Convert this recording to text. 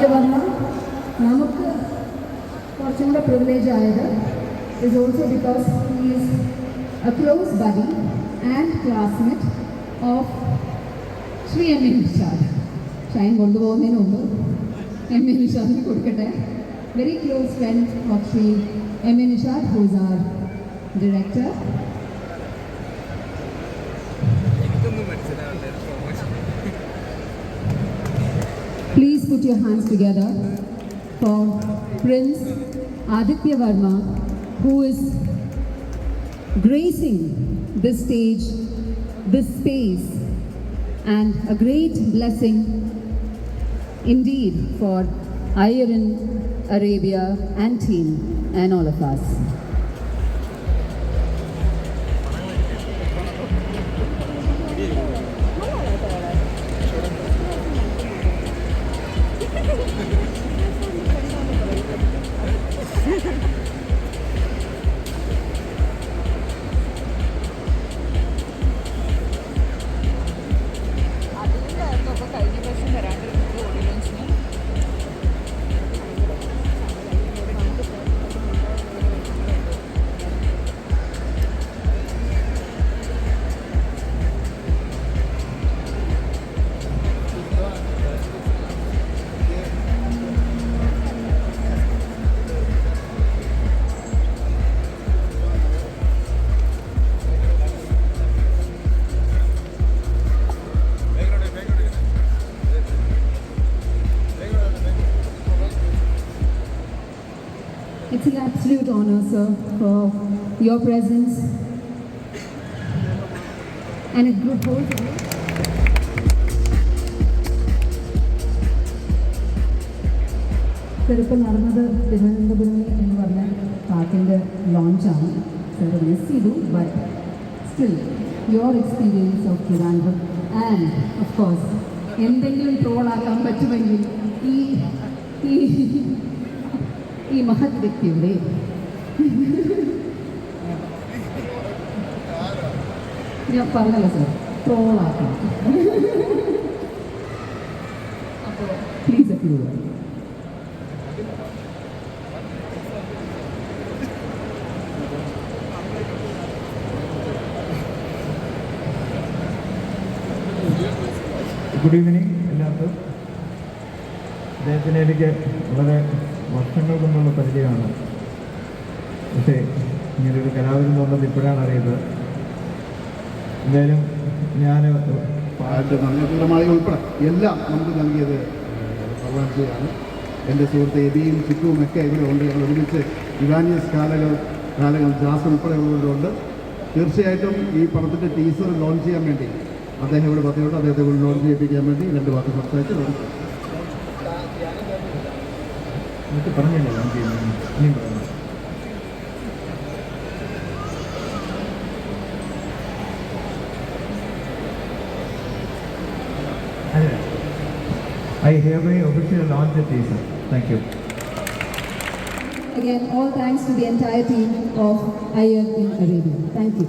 ആദിത്യവർമ്മ നമുക്ക് കുറച്ചും കൂടെ പ്രിവിലേജ് ആയത് is also because he is a close buddy and classmate of Shri M A Nishad Shine കൊണ്ടുപോകുന്നതിന് മുമ്പ് M A നിഷാദിന് കൊടുക്കട്ടെ very close friend of Shri M A Nishad who's our director put your hands together for Prince Aditya Varma, who is gracing this stage, this space, and a great blessing indeed for Iron Arabia and team and all of us. ハハハハ! It's an absolute honor, sir, for your presence and a good whole. Sir ഇപ്പോൾ നടന്നത് തിരുവനന്തപുരം എന്ന് പറഞ്ഞ പാട്ടിന്റെ ലോഞ്ചാണ് sir miss ചെയ്തു but still your experience of Thiruvananthapuram and of course എന്തെങ്കിലും ട്രോളാക്കാൻ പറ്റുമെങ്കിൽ ഈ ഈ ഈ മഹത് വ്യക്തിയുടെ. ഞാൻ പറഞ്ഞല്ലോ സാർ ട്രോളാക്കണം. അപ്പോൾ പ്ലീസ് അപ്രൂവ് ഗുഡ് ഈവനിങ് എല്ലാവർക്കും. അദ്ദേഹത്തിന് എനിക്ക് വളരെ വർഷങ്ങൾ കൊണ്ടുള്ള പരിചയമാണ്. പക്ഷേ ഇങ്ങനൊരു കലാപരം തോന്നുന്നത് ഇപ്പോഴാണ് അറിയുന്നത്. എന്തായാലും ഞാൻ ഉൾപ്പെടെ എല്ലാം നമുക്ക് നൽകിയത് ഭഗവാൻജിയാണ് എന്റെ സുഹൃത്ത് എബിയും ചിക്കുവും ഒക്കെ ഇവിടെ ഉണ്ട്. ഞങ്ങൾ ഒരുമിച്ച് ഇവാനിയസ് കാലകൾ കാലങ്ങൾ ജാസ് ഉൾപ്പെടെ ഉള്ളവരുണ്ട് തീർച്ചയായിട്ടും ഈ പടത്തിന്റെ ടീസർ ലോഞ്ച് ചെയ്യാൻ വേണ്ടി അദ്ദേഹം ഇവിടെ പറഞ്ഞുകൊണ്ട് അദ്ദേഹത്തെ ലോഞ്ച് ചെയ്യിപ്പിക്കാൻ വേണ്ടി രണ്ട് വാക്ക് സംസാരിച്ച് ലോഞ്ച് ചെയ്യും. എനിക്ക് പറഞ്ഞില്ല ഞാൻ ചെയ്യുന്നത് ഇനിയും പറഞ്ഞു അതെ I hereby official launch the teaser thank you Again, all thanks to the entire team of IR in Arabia. Thank you.